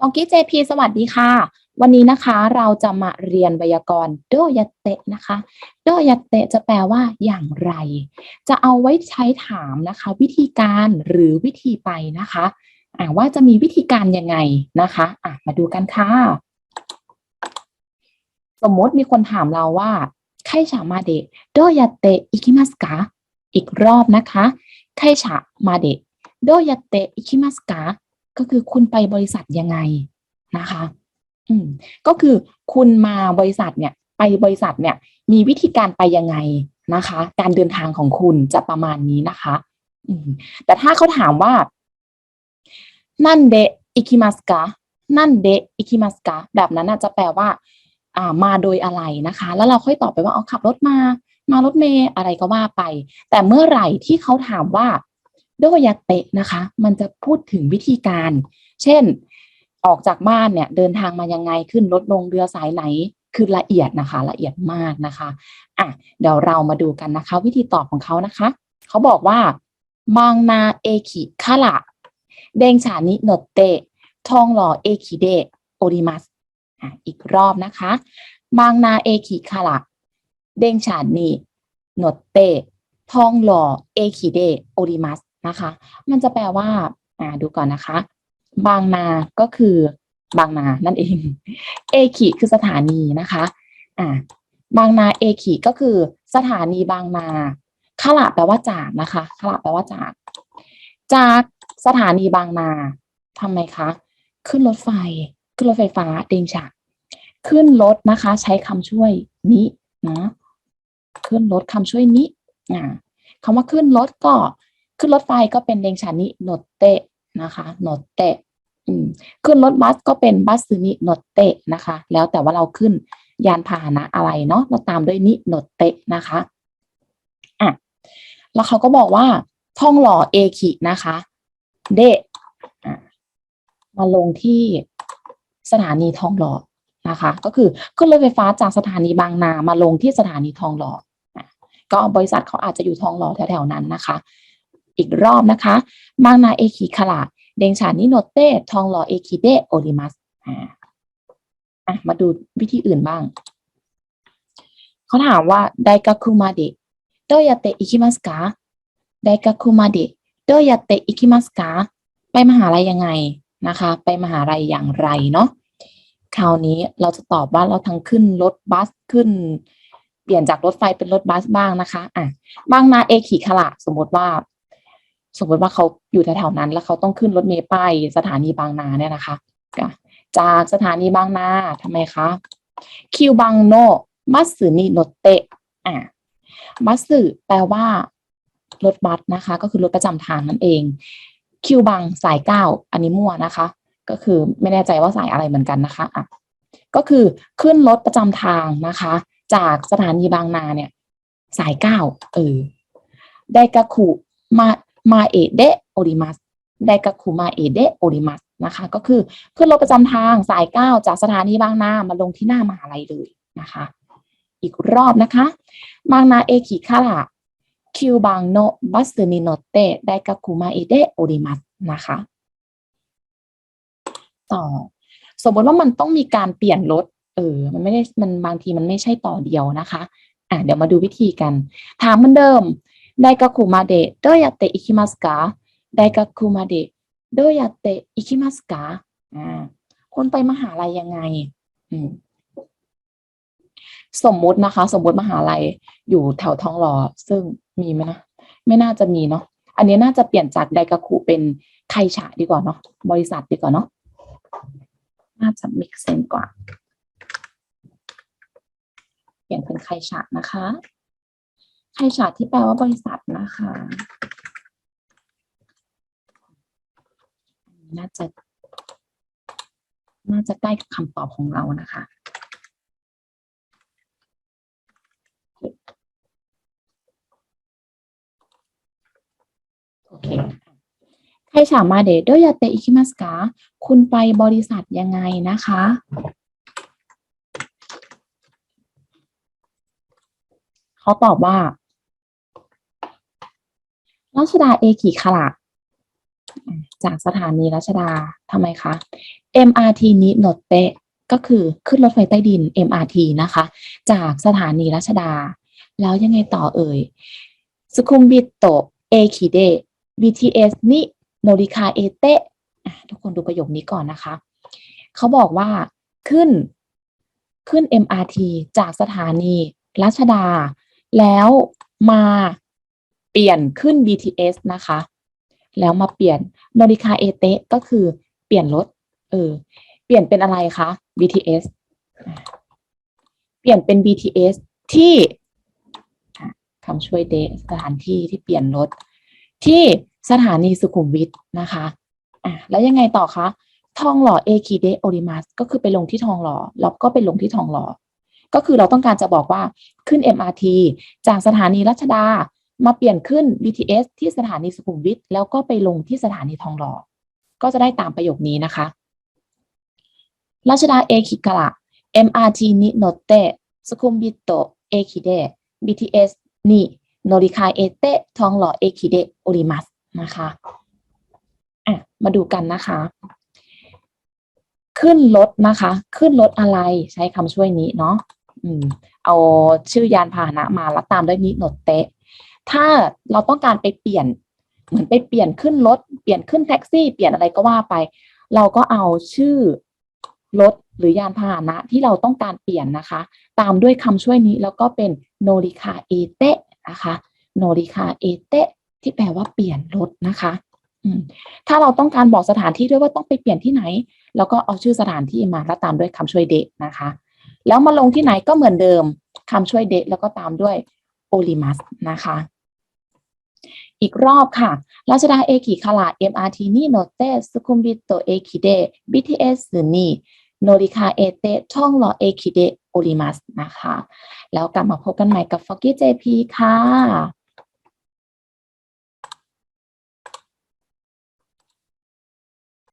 ตองกี้เจพีสวัสดีค่ะ วันนี้นะคะเราจะมาเรียนไวยากรณ์โดยาเตะนะคะ โดยาเตะจะแปลว่าอย่างไร จะเอาไว้ใช้ถามนะคะ วิธีการหรือวิธีไปนะคะอ่าว่าจะมีวิธีการยังไงนะคะอะมาดูกันค่ะ สมมติมีคนถามเราว่าไคชามาเดะโดยาเตะอิคิมัสกะอีกรอบนะคะไคชามาเดะโดยาเตะอิคิมัสกะ ก็คือคุณไปบริษัทยังไงนะคะ อืมก็คือคุณมาบริษัทเนี่ย ไปบริษัทเนี่ย มีวิธีการไปยังไงนะคะ การเดินทางของคุณจะประมาณนี้นะคะ อืมแต่ถ้าเขาถามว่านั่นเดะอิคิมัสกะนั่นเดะอิคิมัสกะแบบนั้นจะแปลว่า อ่ามาโดยอะไรนะคะ แล้วเราค่อยตอบไปว่าเอาขับรถมา มารถเมย์อะไรก็ว่าไป แต่เมื่อไหร่ที่เขาถามว่า โดยาเตะนะคะ มันจะพูดถึงวิธีการ เช่น ออกจากบ้านเนี่ยเดินทางมายังไงขึ้นรถลงเรือสายไหนคือละเอียดนะคะ ละเอียดมากนะคะอะเดี๋ยวเรามาดูกันนะคะ วิธีตอบของเขานะคะ เขาบอกว่ามังนาเอคิคาระเดงฉานิโนเตะทองหล่อเอคิเดโอริมัสอะอีกรอบนะคะมังนาเอคิคาระเดงฉานิโนเตะทองหล่อเอคิเดโอริมัส นะคะ มันจะแปลว่าอ่าดูก่อนนะคะ บางนาก็คือบางนานั่นเอง เอคิคือสถานีนะคะอ่าบางนาเอคิก็คือสถานีบางนาขละแปลว่าจากนะคะขละแปลว่าจาก จากสถานีบางนาทำไมคะ ขึ้นรถไฟ ขึ้นรถไฟฟ้าเดงฉะขึ้นรถนะคะ ใช้คำช่วยนี้นะขึ้นรถคำช่วยนี้อ่าคำว่าขึ้นรถก็ ขึ้นรถไฟก็เป็นเดงฉานิโนเตะนะคะโนเตะขึ้นรถบัสก็เป็นบัสซึนิโนเตะนะคะ แล้วแต่ว่าเราขึ้นยานพาหนะอะไรเนาะเราตามด้วยนิโนเตะนะคะอะแล้วเขาก็บอกว่าท่องหล่อเอคินะคะเดะมาลงที่สถานีทองหล่อนะคะ ก็คือขึ้นรถไฟฟ้าจากสถานีบางนามาลงที่สถานีทองหล่อก็บริษัทเขาอาจจะอยู่ทองหล่อแถวๆนั้นนะคะ อีกรอบนะคะบางนาเอคิคาระเดงชานิโนเตทองหล่อเอคิเดโอริมัสอ่าอะมาดูวิธีอื่นบ้าง เขาถามว่าไดกาคุมาเดโดยาเตอิคิมัสกาไดกาคุมาเดโดยาเตอิคิมัสกาไปมหาลัยยังไงนะคะ ไปมหาลัยอย่างไรเนาะคราวนี้เราจะตอบว่าเราทั้งขึ้นรถบัสขึ้น เปลี่ยนจากรถไฟเป็นรถบัสบ้างนะคะอะบางนาเอคิคาระสมมติว่า สมมติว่าเขาอยู่แถวๆนั้น แล้วเขาต้องขึ้นรถเมล์ไปสถานีบางนาเนี่ยนะคะ จากสถานีบางนาทำไมคะคิวบังโนมัสสึนิโนเตะอะมัสสึแปลว่ารถบัสนะคะ ก็คือรถประจำทางนั่นเอง คิวบังสายเก้าอันนี้มั่วนะคะ ก็คือไม่แน่ใจว่าสายอะไรเหมือนกันนะคะอะก็คือขึ้นรถประจำทางนะคะ จากสถานีบางนาเนี่ย สายเก้าเออไดกาคุมา มาเอเดโอริมัสไดกาคุมาเอเดโอริมัสนะคะ ก็คือขึ้นรถประจำทางสายเก้าจากสถานีบางนามาลงที่หน้ามหาลัยเลยนะคะ อีกรอบนะคะ บางนาเอคิคาระคิวบางโนบัสนิโนเตไดกาคุมาเอเดโอริมัสนะคะ ต่อ สมมติว่ามันต้องมีการเปลี่ยนรถเออ มันไม่ได้ มันบางทีมันไม่ใช่ต่อเดียวนะคะ อะ เดี๋ยวมาดูวิธีกัน ถามเหมือนเดิม ไดกาคุมาเดะโดยาเตะอิคิมัสกาไดกาคุมาเดะโดยาเตอิคิมัสกาอ่าคนไปมหาลัยยังไง อืมสมมุตินะคะ สมมุติมหาลัยอยู่แถวท้องหล่อซึ่งมีไหมนะไม่น่าจะมีเนาะอันนี้น่าจะเปลี่ยนจากไดกาคุเป็นไคฉะดีกว่าเนาะบริษัทดีกว่าเนาะน่าจะมิกเซนกว่า เปลี่ยนเป็นไคฉะนะคะ ไคฉะที่แปลว่าบริษัทนะคะน่าจะ น่าจะใกล้กับคำตอบของเรานะคะโอเคไครฉะมาเดะโดยาเตอิคิมัสกาคุณไปบริษัทยังไงนะคะเขาตอบว่า รัชดาเอกิคาระอืมจากสถานีรัชดาทำไมคะ MRT นิโนเตะก็คือขึ้นรถไฟใต้ดิน MRT นะคะ จากสถานีรัชดา แล้วยังไงต่อเอ่ย สุขุมวิทโตเอคิเด BTS นิโนริคาเอเตะทุกคนดูประโยคนี้ก่อนนะคะ เขาบอกว่าขึ้นขึ้น MRT จากสถานีรัชดา แล้วมา ปลี่ยนขึ้น BTS นะคะ แล้วมาเปลี่ยนโนริคาเอเตะก็คือเปลี่ยนรถ เออ เปลี่ยนเป็นอะไรคะ BTS เปลี่ยนเป็น BTS ที่คำช่วยเดสถานที่ที่เปลี่ยนรถ ที่สถานีสุขุมวิทนะคะอะแล้วยังไงต่อคะ ทองหล่อเอคิเดโอริมัสก็คือไปลงที่ทองหล่อแล้วก็ไปลงที่ทองหล่อก็คือเราต้องการจะบอกว่าขึ้น MRT จากสถานีรัชดา มาเปลี่ยนขึ้น BTS ที่สถานีสุขุมวิทแล้วก็ไปลงที่สถานีทองหล่อก็จะได้ตามประโยคนี้นะคะรัชดาเอคิกะระ MRT นิโนเตะสุขุมวิทโตเอคิเด BTS นิโนริคายเอเตะทองหล่อเอคิเดโอริมัสนะคะอะมาดูกันนะคะ ขึ้นรถนะคะ ขึ้นรถอะไรใช้คำช่วยนี้เนาะอืมเอาชื่อยานพาหนะมาแล้วตามด้วยนิโนเตะ ถ้าเราต้องการไปเปลี่ยน เหมือนไปเปลี่ยนขึ้นรถเปลี่ยนขึ้นแท็กซี่ เปลี่ยนอะไรก็ว่าไป เราก็เอาชื่อรถหรือยานพาหนะที่เราต้องการเปลี่ยนนะคะ ตามด้วยคำช่วยนี้แล้วก็เป็นโนริคาเอเตะนะคะโนริคาเอเตะที่แปลว่าเปลี่ยนรถนะคะถ้าเราต้องการบอกสถานที่ด้วยว่าต้องไปเปลี่ยนที่ไหน แล้วก็เอาชื่อสถานที่มาแล้วตามด้วยคำช่วยเดะนะคะ แล้วมาลงที่ไหนก็เหมือนเดิมคำช่วยเดะแล้วก็ตามด้วยโอลิมัสนะคะ อีกรอบค่ะราชดาเอกิคารา MRT นี่โนเตสุขุมวิทโตเอคิเด BTS นี่โนริคาเอเตท่องรอเอคิเดโอลิมัสนะคะ แล้วกลับมาพบกันใหม่กับ f o g g y JP ค่ะ